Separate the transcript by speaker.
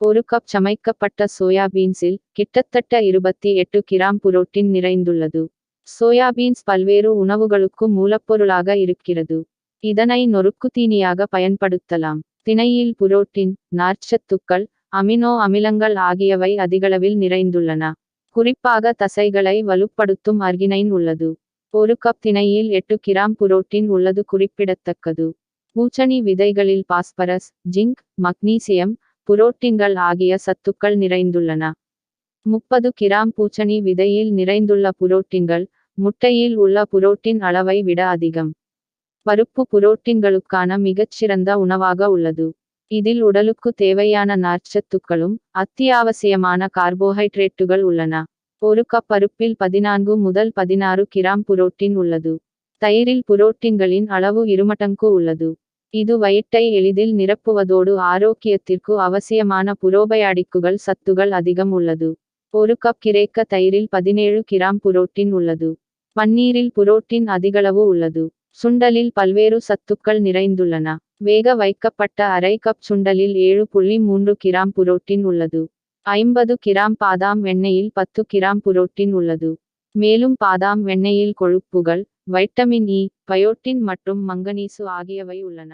Speaker 1: ஒரு கப் சமைக்கப்பட்ட சோயாபீன்ஸில் கிட்டத்தட்ட இருபத்தி எட்டு கிராம் புரோட்டின் நிறைந்துள்ளது. சோயாபீன்ஸ் பல்வேறு உணவுகளுக்கு மூலப்பொருளாக இருக்கிறது. இதனை நொறுக்குத்தீனியாக பயன்படுத்தலாம். திணையில் புரோட்டின் நார்ச்சத்துக்கள் அமினோ அமிலங்கள் ஆகியவை அதிகளவில் நிறைந்துள்ளன. குறிப்பாக தசைகளை வலுப்படுத்தும் அர்கினைன் உள்ளது. ஒரு கப் திணையில் எட்டு கிராம் புரோட்டீன் உள்ளது குறிப்பிடத்தக்கது. பூச்சணி விதைகளில் பாஸ்பரஸ் ஜிங்க் மக்னீசியம் புரோட்டீன்கள் ஆகிய சத்துக்கள் நிறைந்துள்ளன. முப்பது கிராம் பூச்சணி விதையில் நிறைந்துள்ள புரோட்டீன்கள் முட்டையில் உள்ள புரோட்டீன் அளவை விட அதிகம். பருப்பு புரோட்டீன்களுக்கான மிகச்சிறந்த உணவாக உள்ளது. இதில் உடலுக்கு தேவையான நார்ச்சத்துக்களும் அத்தியாவசியமான கார்போஹைட்ரேட்டுகள் உள்ளன. ஒரு கப் பருப்பில் பதினான்கு முதல் பதினாறு கிராம் புரோட்டீன் உள்ளது. தயிரில் புரோட்டீன்களின் அளவு இருமடங்கு உள்ளது. இது வயிற்றை எளிதில் நிரப்புவதோடு ஆரோக்கியத்திற்கு அவசியமான புரோபயாடிக்குகள் சத்துகள் அதிகம் உள்ளது. ஒரு கப் கிரேக்க தயிரில் பதினேழு கிராம் புரோட்டின் உள்ளது. பன்னீரில் புரோட்டின் அதிகளவு உள்ளது. சுண்டலில் பல்வேறு சத்துக்கள் நிறைந்துள்ளன. வேக வைக்கப்பட்ட அரை கப் சுண்டலில் ஏழு புள்ளி மூன்று கிராம் புரோட்டின் உள்ளது. ஐம்பது கிராம் பாதாம் வெண்ணெயில் பத்து கிராம் புரோட்டின் உள்ளது. மேலும் பாதாம் வெண்ணெயில் கொழுப்புகள் வைட்டமின் இ பயோட்டின் மற்றும் மங்கனீசு ஆகியவை உள்ளன.